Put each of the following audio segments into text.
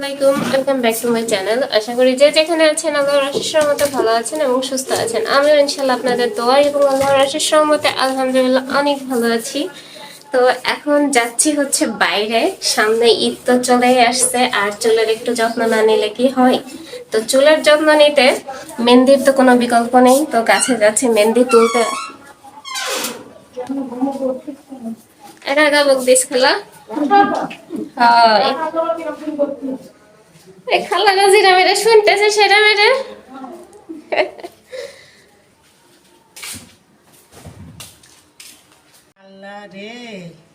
আসসালামাইকুম welcome back to my channel আশা করি যে যেখানে আছেন আল্লাহর আশিস রহমতে ভালো আছেন এবং সুস্থ আছেন। আমিও ইনশাল্লাহ আপনাদের দোয়া এবং আল্লাহর আশিস রহমতে আলহামদুলিল্লাহ অনেক ভালো আছি। তো এখন যাচ্ছি হচ্ছে বাইরে। সামনে ঈদ তো চলেই আসছে, আর চুলের একটু যত্ন না নিলে কি হয়? তো চুলের যত্ন নিতে মেহেন্দির তো কোনো বিকল্প নেই, তো কাছে যাচ্ছে মেহেন্দি তুলতে। একা একা বকদিস খেলা। হয়। এই খালা গাজিরা মেরে শুনতেছে সেটা মেরে।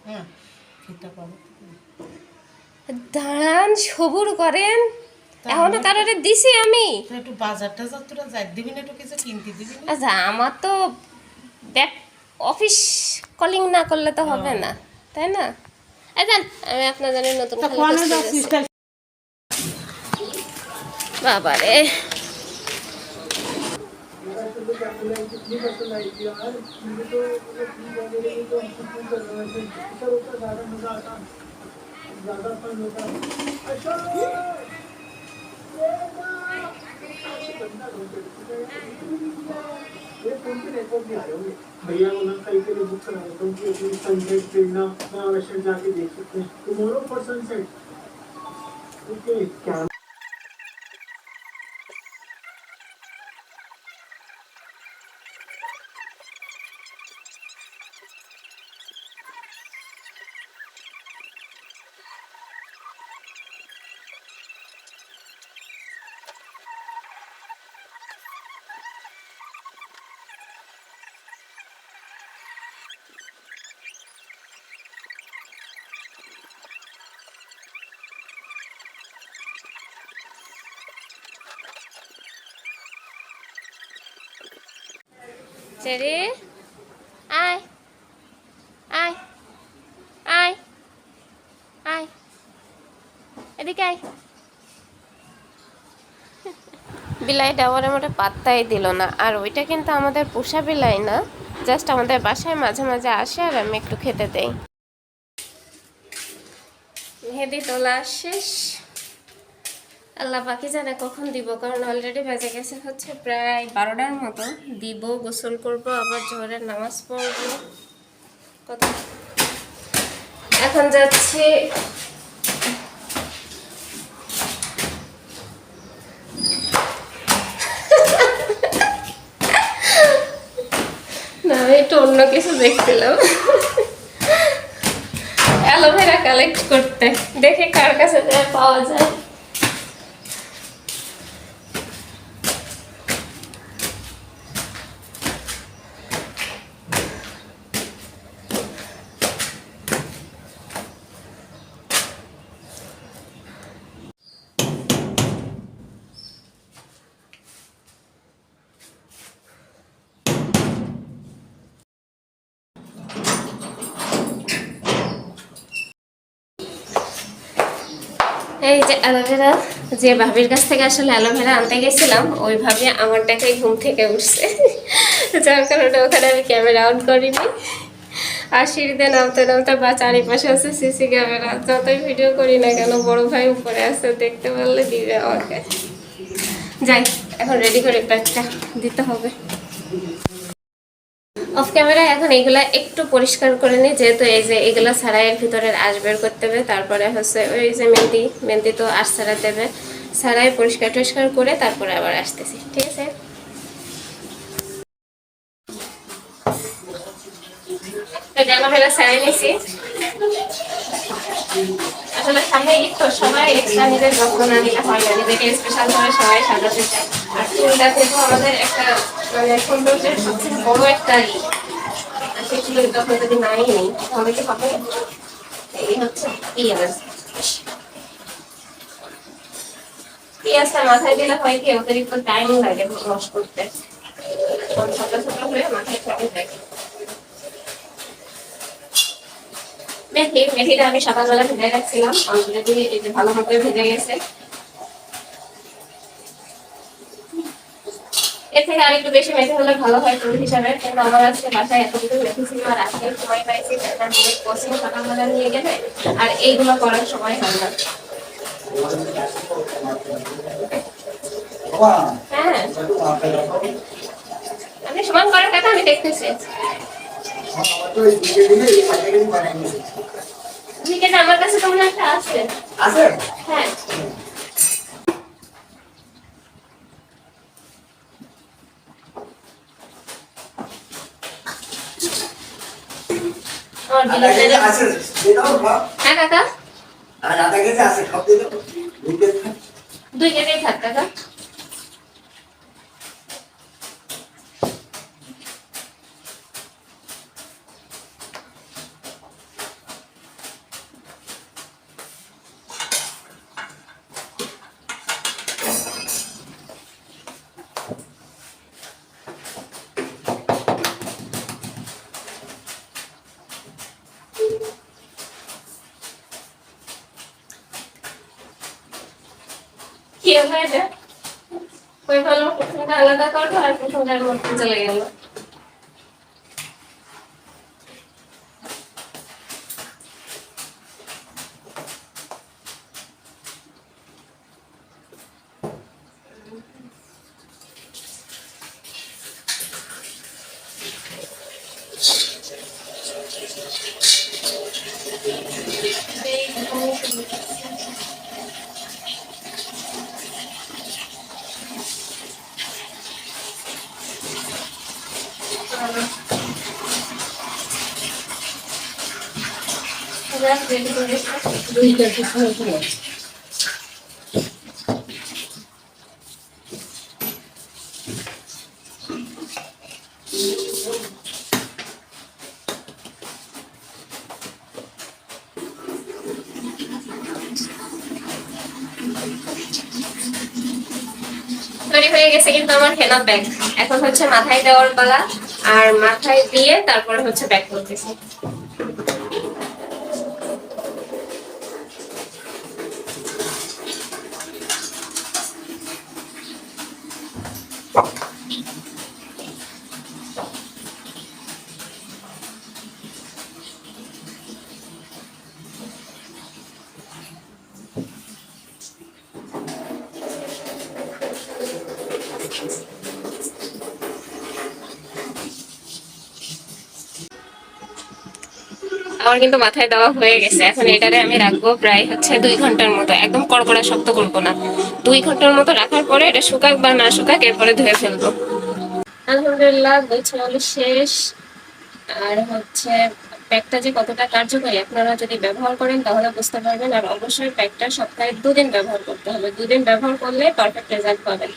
হ্যাঁ দাঁড়ান সবুর করেন। এখনও দিছি আমি। তো একটু বাজারটা যতটা যাই দিবি না একটু কিছু কিনতে দিবি আচ্ছা আমার তো ব্যাক অফিস কলিং না করলে তো হবে না তাই না? এই যান আমি আপনাদের নতুন তা খালি কোয়ানে বসতে যাচ্ছিস গেছি। বাবারে भैया को ना कल के लिए बुक करा देता हूँ कि अपनी सनसेट देखना महाराष्ट्र जाके देख सकते हैं टुमारो फॉर सनसेट ओके क्या চেরি আয় আয় আয় আয় এদিকে আয়। বিলাইটা আমার মোটে পাত্তাই দিল না। আর ওইটা কিন্তু আমাদের পোষা বিলাই না। জাস্ট আমাদের বাসায় মাঝে মাঝে আসে আর আমি একটু খেতে দেই। মেহেদি তোলা শেষ। আল্লাহ বাকি জানে কখন দিব, কারণ অলরেডি বেজে গেছে হচ্ছে প্রায় বারোটার মতো। দিব, গোসল করব, আবার জোহরের নামাজ পড়ব। কত এখন যাচ্ছি না, আমি একটু অন্য কিছু দেখছিলাম। অ্যালোভেরা কালেক্ট করতে। দেখে কার কাছে পাওয়া যায়। এই যে অ্যালোভেরা, যে ভাবির কাছ থেকে আসলে অ্যালোভেরা আনতে গেছিলাম, ওই ভাবে আমার দেখাই ঘুম থেকে উঠছে। যার কারণে ওখানে আমি ক্যামেরা অন করিনি। আর সিঁড়িতে নামতে নামতে বা চারিপাশে আছে সিসি ক্যামেরা, যতই ভিডিও করি না কেন, বড় ভাই উপরে আছে, দেখতে পারলে দিবে আমাকে। যাই, এখন রেডি করে প্যাকটা দিতে হবে। অফ ক্যামেরায় এখন এগুলা একটু পরিষ্কার করে নিই যেহেতু এই যে এগুলা সারাইয়ের ভিতরে আঁশ বের করতে হবে, তারপরে হচ্ছে ওই যে মেহেন্দি মেহেন্দি তো আঁশ ছাড়া দেবে সারাই পরিষ্কার টরিষ্কার করে তারপরে আবার আসতেছি, ঠিক আছে? সবাই নিজের আর চুলটা আমাদের একটা মানে একটা মাথায় দিলে হয় কি অতিরিক্ত টাইম লাগে নষ্ট করতে। ছোট ছোট হয়ে মাথায় মেথি, মেথিটা আমি সকালবেলা ভেজে রাখছিলাম। ভালো মতো ভেজে গেছে। থেকে আরেকটু বেশি মেথি হলে ভালো হয় চুল হিসাবে। কিন্তু আমার আজকে বাসায় এতটুকু মেথি ছিল আর আজকে সময় পাইছি কোচিং সকালবেলা নিয়ে গেলে আর এইগুলো করার সময় হয় না। হ্যাঁ। আপনি সমান করেন কাকা আমি দেখতেছি। আমার কাছে তোমার একটা আছে। আছে? হ্যাঁ আমার আধা কেজি বিলিতে- আছে দিয়ে দাও সব হ্যাঁ কাকা। দুই কেজি থাক কাকা। ওই ভালো? কুসুমটা আলাদা করো আর কুসুমটার মধ্যে চলে গেল। তৈরি হয়ে গেছে কিন্তু আমার হেনা ব্যাগ। এখন হচ্ছে মাথায় দেওয়ার পালা, আর মাথায় দিয়ে তারপরে হচ্ছে ব্যাগ করতেছি। আমার কিন্তু মাথায় দেওয়া হয়ে গেছে। এখন এটারে আমি রাখব প্রায় হচ্ছে দুই ঘণ্টার মতো। একদম কড়কড়া শক্ত করব না। দুই ঘণ্টার মতো রাখার পরে এটা শুকাক বা না শুকাক এরপরে ধুয়ে ফেলব। আলহামদুলিল্লাহ গোছানো শেষ। আর হচ্ছে প্যাকটা যে কতটা কার্যকরী আপনারা যদি ব্যবহার করেন তাহলে বুঝতে পারবেন। আর অবশ্যই প্যাকটা সপ্তাহে দুদিন ব্যবহার করতে হবে। দুদিন ব্যবহার করলে পারফেক্ট রেজাল্ট পাবেন।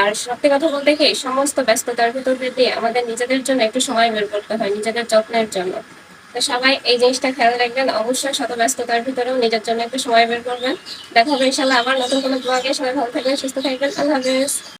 আর সত্যি কথা বলতে কি সমস্ত ব্যস্ততার ভিতর দিয়ে আমাদের নিজেদের জন্য একটু সময় বের করতে হয়, নিজেদের যত্নের জন্য। সবাই এই জিনিসটা খেয়াল রাখবেন। অবশ্যই শত ব্যস্ততার ভিতরেও নিজের জন্য একটু সময় বের করবেন। দেখা হবে ইনশাল্লাহ আবার নতুন কোনো ব্লগে সবাই ভালো থাকবেন, সুস্থ থাকবেন। আল্লাহ হাফেজ।